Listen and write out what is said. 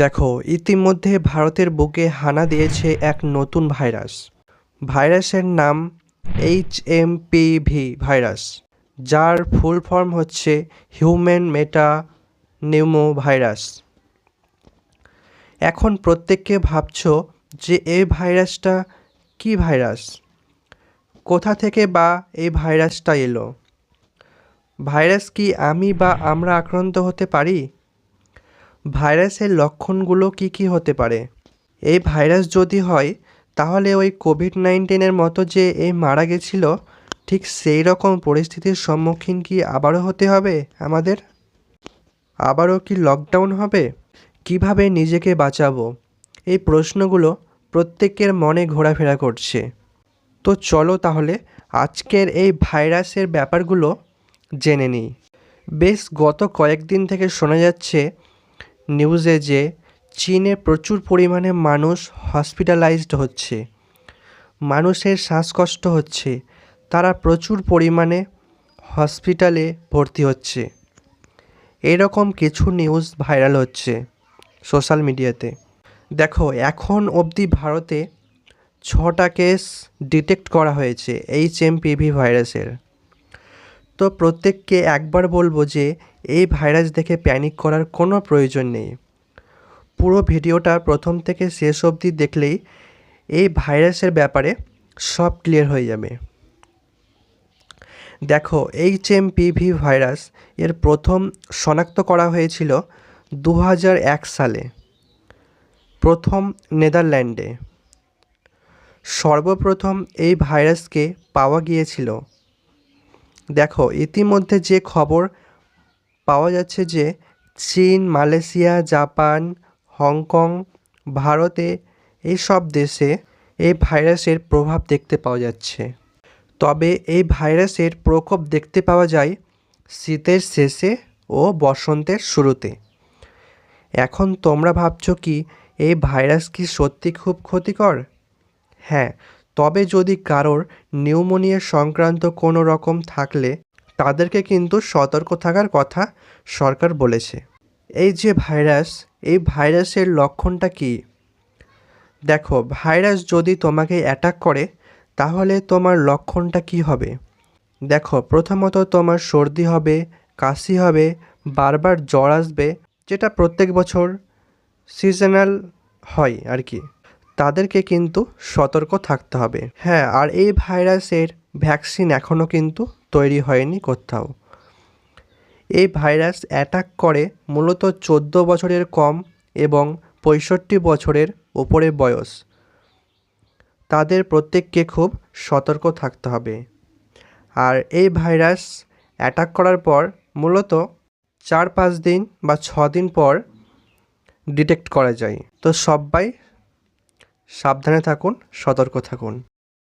দেখো, ইতিমধ্যে ভারতের বুকে হানা দিয়েছে এক নতুন ভাইরাস। ভাইরাসের নাম এইচ এম ভি ভাইরাস, যার ফুল ফর্ম হচ্ছে হিউম্যান মেটা নিউমো ভাইরাস এখন প্রত্যেককে ভাবছ যে এই ভাইরাসটা কী ভাইরাস? কোথা থেকে বা এই ভাইরাসটা এলো? ভাইরাস কি আমি বা আমরা আক্রান্ত হতে পারি? ভাইরাসের লক্ষণগুলো কি কি হতে পারে? এই ভাইরাস যদি হয়, তাহলে ওই কোভিড নাইন্টিনের মতো যে এই মারা গেছিল, ঠিক সেই রকম পরিস্থিতির সম্মুখীন কি আবারও হতে হবে আমাদের? আবারও কি লকডাউন হবে? কীভাবে নিজেকে বাঁচাবো? এই প্রশ্নগুলো প্রত্যেকের মনে ঘোরাফেরা করছে। তো চলো তাহলে আজকের এই ভাইরাসের ব্যাপারগুলো জেনে নিই। বেশ গত কয়েকদিন থেকে শোনা যাচ্ছে নিউজে যে চীনে প্রচুর পরিমাণে মানুষ হসপিটালাইজড হচ্ছে, মানুষের শ্বাসকষ্ট হচ্ছে, তারা প্রচুর পরিমাণে হসপিটালে ভর্তি হচ্ছে। এরকম কিছু নিউজ ভাইরাল হচ্ছে সোশ্যাল মিডিয়াতে। দেখো, এখন অবধি ভারতে ছটা কেস ডিটেক্ট করা হয়েছে এইচ এম পিভি ভাইরাসের। তো প্রত্যেককে একবার বলব যে এই ভাইরাস দেখে প্যানিক করার কোনো প্রয়োজন নেই। পুরো ভিডিওটা প্রথম থেকে শেষ অবধি দেখলেই এই ভাইরাসের ব্যাপারে সব ক্লিয়ার হয়ে যাবে। দেখো এইচ এম পিভি ভাইরাস এর প্রথম শনাক্ত করা হয়েছিল দু সালে, প্রথম নেদারল্যান্ডে। সর্বপ্রথম এই ভাইরাসকে পাওয়া গিয়েছিল দেখো, ইতিমধ্যে যে খবর পাওয়া যাচ্ছে যে চীন, মালয়েশিয়া, জাপান, হংকং, ভারতে এইসব দেশে এই ভাইরাসের প্রভাব দেখতে পাওয়া যাচ্ছে। তবে এই ভাইরাসের প্রকোপ দেখতে পাওয়া যায় শীতের শেষে ও বসন্তের শুরুতে। এখন তোমরা ভাবছ কি, এই ভাইরাস কি সত্যি খুব ক্ষতিকর? হ্যাঁ তবে যদি কারোর নিউমোনিয়া সংক্রান্ত কোনো রকম থাকলে তাদেরকে কিন্তু সতর্ক থাকার কথা সরকার বলেছে। এই যে ভাইরাস, এই ভাইরাসের লক্ষণটা কী? দেখো, ভাইরাস যদি তোমাকে অ্যাটাক করে, তাহলে তোমার লক্ষণটা কী হবে? দেখো, প্রথমত তোমার সর্দি হবে, কাশি হবে, বারবার জ্বর আসবে, যেটা প্রত্যেক বছর সিজনাল হয় আর কি। তাদেরকে কিন্তু সতর্ক থাকতে হবে। হ্যাঁ আর এই ভাইরাসের ভ্যাকসিন এখনও কিন্তু তৈরি হয়নি কোথাও। এই ভাইরাস অ্যাটাক করে মূলত চোদ্দ বছরের কম এবং পঁয়ষট্টি বছরের ওপরে বয়স। তাদের প্রত্যেককে খুব সতর্ক থাকতে হবে। আর এই ভাইরাস অ্যাটাক করার পর মূলত চার পাঁচ দিন বা ছ দিন পর ডিটেক্ট করা যায়। তো সবাই সাবধানে থাকুন সতর্ক থাকুন।